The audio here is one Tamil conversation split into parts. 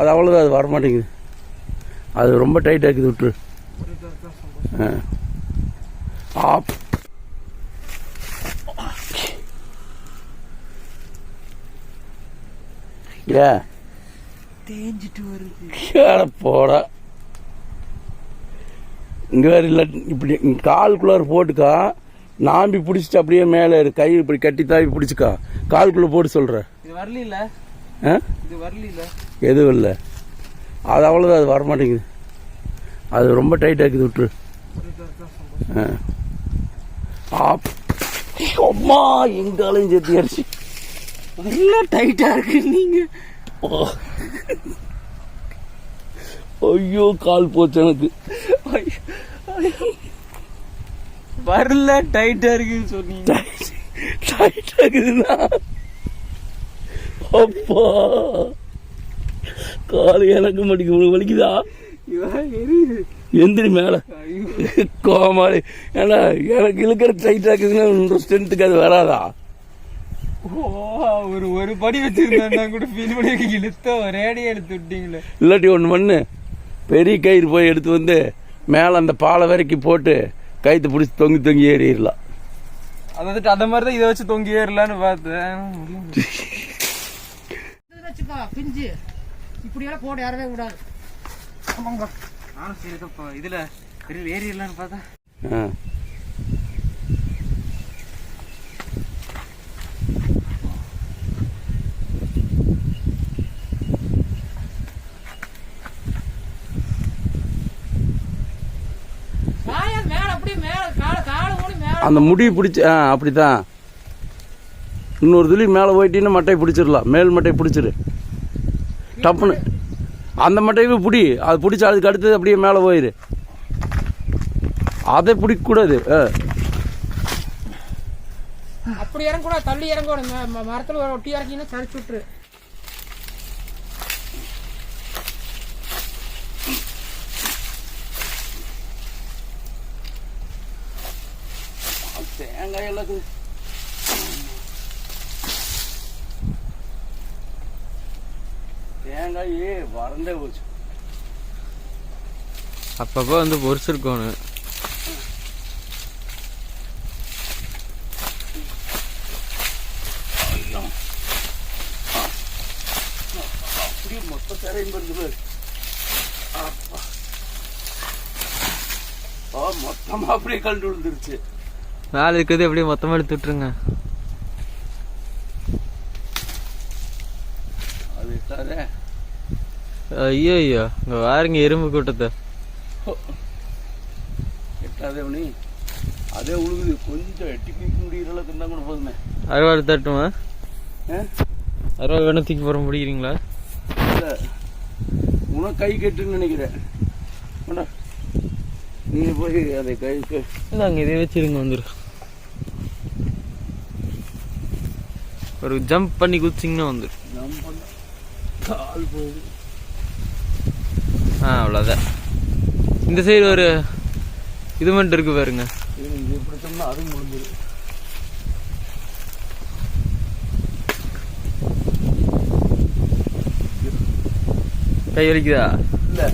அது அவ்வளோதான் அது வரமாட்டேங்குது. அது ரொம்ப டைட்டாக இருக்குது விட்டுரு. ஆ. ஆப். ஏ. தேஞ்சிட்டு வருது. போடா. இங்கே வேறு இல்லை இப்படி இங்க காலுக்குள்ளார போட்டுக்கா. நாம்பி பிடிச்சிட்டு அப்படியே மேலே கை இப்படி கட்டி தாவி பிடிச்சிக்கா. காலுக்குள்ளே போட்டு சொல்கிறேன் வரல எதுவும் இல்லை. அது அவ்வளோதான் அது வரமாட்டேங்குது. அது ரொம்ப டைட்டாக இருக்குது விட்டுரு. அம்மா எங்காலையும் சேர்த்து அடிச்சு வரல டைட்டா இருக்கு நீங்க. ஓ. ஐயோ கால் போச்சு எனக்கு. வரல டைட்டா இருக்குன்னு சொன்னீங்க. டைட்டாக இருக்குதுண்ணா அப்பா. கால் எனக்கு மடிக்க உங்களுக்கு வலிக்குதா? எந்திரி மேலே. கோமாளி. ஏன்னா எனக்கு இழுக்கிற டைட்டாக இருக்குதுன்னா ஸ்ட்ரென்த்துக்கு அது வராதா? ஒரு ஒரு படி வச்சிருந்தா கூட ஃபீல் பண்ணி இழுத்த ஒரே அடி எடுத்து விட்டீங்களே. இல்லாட்டி ஒன்று பண்ணு. பெரிய கயிறு போய் எடுத்து வந்து மேலே அந்த பாலை வரைக்கும் போட்டு கயிற்று பிடிச்சி தொங்கி தொங்கி ஏறிடலாம். அது அந்த மாதிரி தான் இதை வச்சு தொங்கி ஏறலான்னு பார்த்தேன். வச்சுக்கோ பிஞ்சு. இப்படியெல்லாம் போட யாரவே விடாது ஆமாங்க நானும் சரி இப்போ இதுல பெரிய ஏறிடலான்னு பார்த்தா. ஆ. வாயா மேல அப்படியே மேல கால கால ஓடி மேல அந்த முடி பிடிச்சி ஆ அப்படி தான் இன்னொரு துளி மேலே போயிட்டீங்கன்னா மட்டையை பிடிச்சிடலாம். மேல் மட்டையை பிடிச்சிரு டப்புன்னு. அந்த மட்டையவே பிடி. அது பிடிச்சி அதுக்கு அடுத்தது அப்படியே மேலே போயிரு. அதை பிடிக்கக்கூடாது. அப்படி இறங்க கூட தள்ளி இறங்க கூட ம- ம- மரத்துல ஒட்டி இறக்கிங்கன்னா சரிச்சு விட்டுரு. தேங்காய் எல்லாம் தேங்காயே வறண்டே போச்சு. அப்பப்போ வந்து பொரிச்சிருக்கோன்னு. அப்படியே மொத்த அப்பா. ஆ மொத்தமா அப்படியே கண்டு விழுந்துருச்சு. மேலே இருக்கிறது அப்படியே மொத்தமாக எடுத்து விட்டுருங்க அது தர ஐயோ ஐயோ இங்கே வாருங்க எறும்பு கூட்டத்தை. எட்டாதே மணி அதே உழுகுது. கொஞ்சம் எட்டி பிடிக்க முடிகிற அளவுக்கு இருந்தால் கூட போதுமே. அறுவாள் தட்டுமா? அறுவாள் வேணும் தூக்கி போகிற முடிக்கிறீங்களா? இல்ல. உனக்கு கை கட்டுன்னு நினைக்கிறேன். கொண்டா. நீ போய் அதை கை இல்லை அங்கே இதே வச்சிருங்க வந்துரு. ஒரு ஜம்ப் பண்ணி குதிச்சிங்கன்னா வந்துரு. நம்ம கால் போகுது. ஆ அவ்வளோதான் இந்த சைடு ஒரு இது மட்டும் இருக்கு பாருங்க. இது பிடிச்சோம்னா அதுவும் முடிஞ்சிரு கை வலிக்குதா? இல்லை.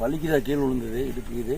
வலிக்குதா கீழே விழுந்தது இடுப்பு இது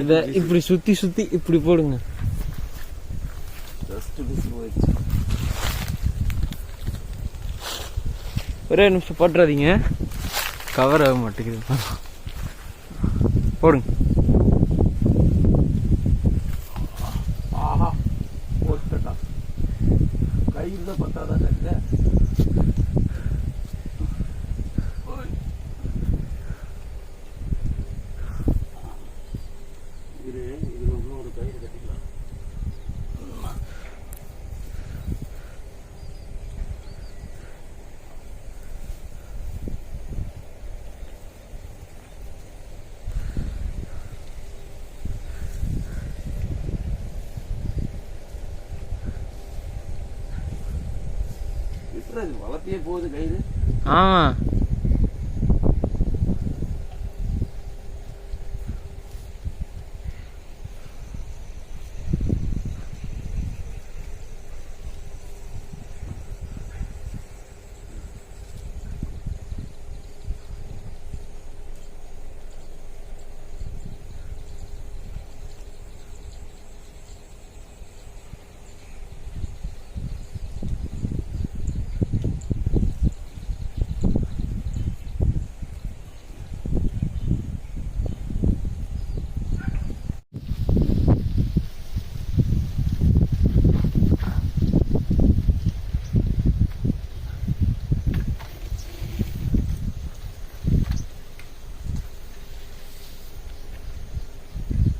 இத இப்படி சுத்தி சுத்தி இப்படி போடுங்க. ஒரே நிமிஷம் போட்டுறாதீங்க. கவர் ஆக மாட்டேங்குது. போடுங்க ஆஹா போட்டுட்டா கையில் தான் பத்தாதான் இல்லை இரு இது இன்னொரு கயிறு கட்டிக்கலாம் விட்டுறது வளர்த்தியே போகுது கயிறு. ஆமா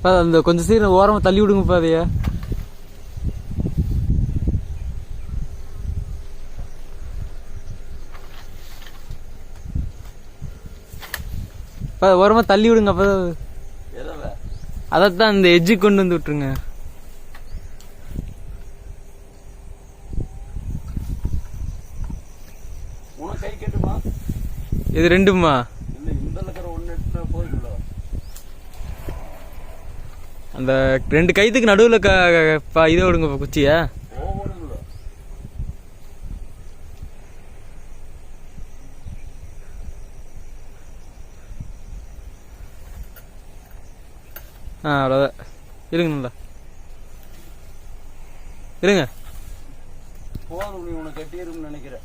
அந்த கொஞ்சம் சீக்கிரம் ஓரமா தள்ளி விடுங்க பாதைய ஓரமா தள்ளி விடுங்க அப்ப அதைத்தான் இந்த எஜ்ஜு கொண்டு வந்து விட்டுருங்க. இது ரெண்டுமா இல்லை இந்த இருக்கிற ஒன்று எடுத்துனா போதுங்களா அந்த ரெண்டு கைத்துக்கு நடுவில் க க- இதை விடுங்க குச்சியை. ஆ அவ்வளோதான் இருங்க நல்லா இருங்க. போதும் உனக்கு கட்டியிருக்கும்னு நினைக்கிறேன்.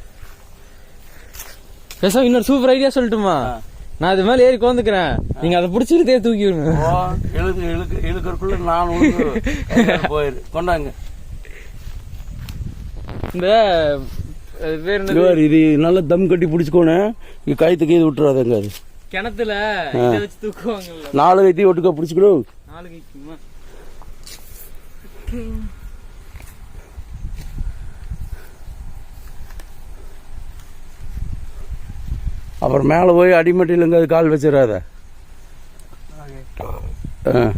பேசாம இன்னொரு சூப்பர் ஐடியா சொல்லட்டுமா. நான் அது மேல ஏறி கோந்துக்கிறேன் நீங்க அதை பிடிச்சிருந்தே தூக்கி விடுங்க. இழுக்கு இழுக்கு இழுக்கிறதுக்குள்ள நான் போயிரு. கொண்டாங்க. இந்த இது நல்லா தம் கட்டி பிடிச்சிக்கோனே இது கயிற்றுக்கு இது விட்டுறாதுங்க அது. கிணத்துல இதை வச்சு தூக்குவாங்கல்ல. நாலு கைத்தையும் ஒட்டுக்கா பிடிச்சிக்கணும். நாலு கைக்குமா அப்புறம் மேலே போய் அடிமட்டியில் எங்கே கால் வச்சிடாத ஆ.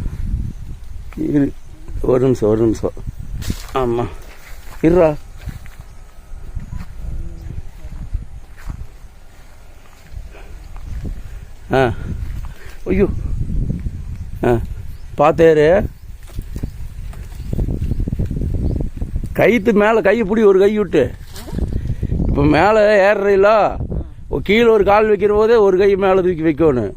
இரு. ஒரு நிமிஷம் ஒரு நிமிஷம். ஆமாம் இருடா. ஆ. ஐயோ. ஆ. பார்த்தேரு கைத்து மேலே கையை பிடி ஒரு கை விட்டு. இப்போ மேலே ஏறுறீங்களா? கீழே ஒரு கால் வைக்கிற போதே ஒரு கை மேலே தூக்கி வைக்கணும்.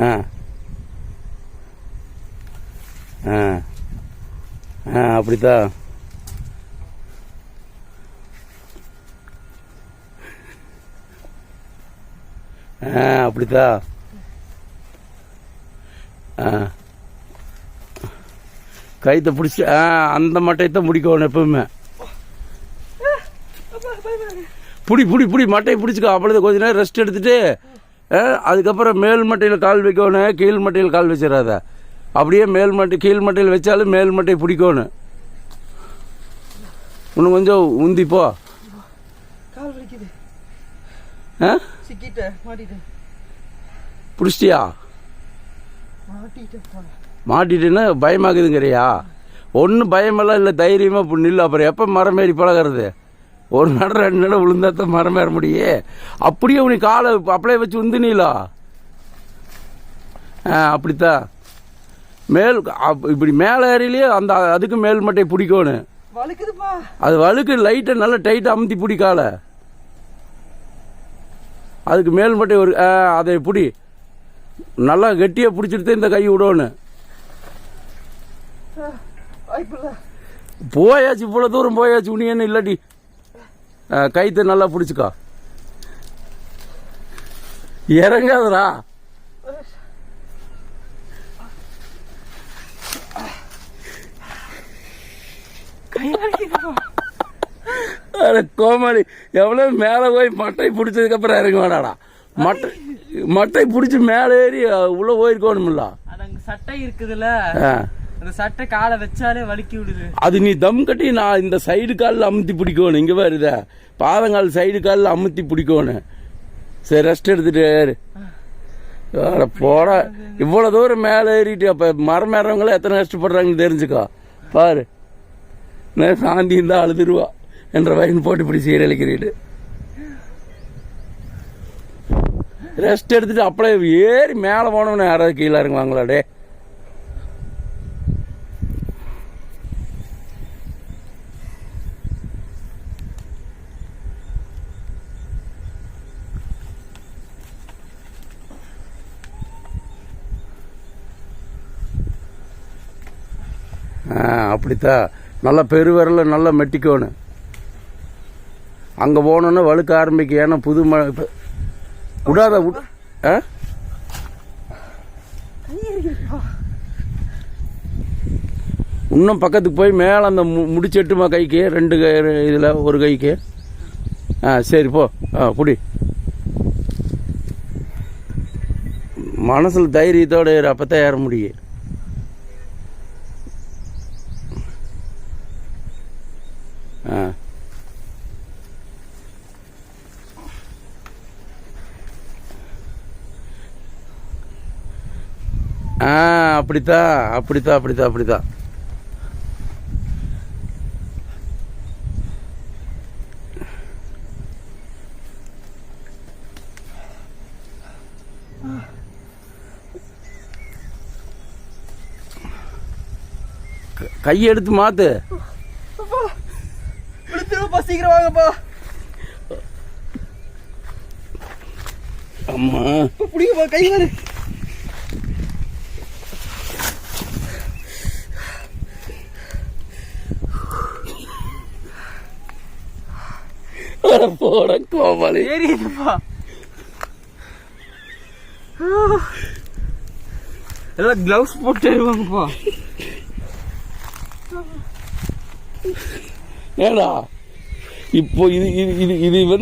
ஆ. ஆ. ஆ அப்படித்தான் ஆ அப்படித்தான் ஆ. கைத்தை பிடிச்சி ஆ அந்த மட்டையத்தை முடிக்கணும் எப்பவுமே. புடி புடி புடி மட்டையை பிடிச்சிக்கோ. அப்பொழுது கொஞ்ச நேரம் ரெஸ்ட் எடுத்துட்டு ஆ, அதுக்கப்புறம் மேல் மட்டையில் கால் வைக்கணும் கீழ் மட்டையில் கால் வச்சிடாத. அப்படியே மேல் மட்டை கீழ் மட்டையில் வச்சாலும் மேல் மட்டையை பிடிக்கணும். இன்னும் கொஞ்சம் உந்தி போ. கால் வலிக்குது. ஆ? சிக்கிட்டேன் மாட்டிட்டேன். பிடிச்சிட்டியா? மாட்டிட்டேன் மாட்டிட்டுன்னா பயமாகுதுங்கிறியா? ஒன்றும் பயமெல்லாம் இல்லை தைரியமாக இப்போ நில்லு. அப்புறம் எப்போ மரம் ஏறி பழகிறது? ஒரு நட ரெண்டு நட விழுந்தா தான் மரம் ஏற முடியே. அப்படியே உனக்கு காலை அப்படியே வச்சு உந்துனீலா ஆ அப்படித்தான். மேல் இப்படி மேலே ஏறிலேயே அந்த அதுக்கு மேல் மட்டை பிடிக்கணும். அது வழுக்கு லைட்டை நல்லா டைட்டாக அமுத்தி பிடிக்கால அதுக்கு மேல் மட்டை ஒரு அதை பிடி. நல்லா கெட்டியாக பிடிச்சிட்டு இந்த கை விடணும். போயாச்சு இவ்வளோ தூரம் போயாச்சு உனி என்ன இல்லாட்டி கைத்தை நல்லா பிடிச்சிக்கோ. இறங்காதடா. கை வலிக்குதுப்பா அட கோமாளி எவ்வளோ மேலே போய் மட்டை பிடிச்சதுக்கப்புறம் இறங்க வேணாடா மட்டை மட்டை பிடிச்சி மேலே ஏறி உள்ளே போயிருக்கணும்ல அது அங்க சட்டை இருக்குதுல்ல அந்த சட்டை காலை வச்சாலே வலிக்கி விடுது. அது நீ தம் கட்டி நான் இந்த சைடு காலில் அமுத்தி பிடிக்கணும். இங்கே வருத பாதங்கால் சைடு காலில் அமுத்தி பிடிக்கணும். சரி ரெஸ்ட் எடுத்துட்டு ஏறு. போட. இவ்வளோ தூரம் மேலே ஏறிட்டு அப்போ மரம் ஏறவங்கள எத்தனை கஷ்டப்படுறாங்கன்னு தெரிஞ்சுக்கோ. பாரு. நான் சாந்தி இருந்தால் அழுதுருவா. என்ற வயன் போட்டு இப்படி சீரழிக்கிறீடு ரெஸ்ட் எடுத்துட்டு அப்படியே ஏறி மேலே போனவனே யாராவது கீழே இறங்குவாங்களா அப்படித்தா. அப்படித்தான் நல்லா பெருவிரல நல்லா மெட்டிக்கோணும். அங்கே போனோன்னா வழுக்க ஆரம்பிக்க ஏன்னா புது ம விடாத விட ஆ? இன்னும் பக்கத்துக்கு போய் மேலே அந்த மு முடிச்செட்டுமா கைக்கு ரெண்டு கை இதில் ஒரு கைக்கு. ஆ சரி போ. ஆ புடி. மனசில் தைரியத்தோடு அப்போ தான் ஏற முடியும். ஆ அப்படித்தான் அப்படித்தான் அப்படித்தான் அப்படித்தான் க- கையை எடுத்து மாத்து. சீக்கிரம் வாங்கப்பா. அம்மா. இப்ப பிடிங்கப்பா கை வரு போட கோபாலி ஏறிடுப்பா. எல்லாம் கிளவுஸ் போட்டு வருவாங்கப்பா ஏடா இப்போ இது இது இது இது வந்து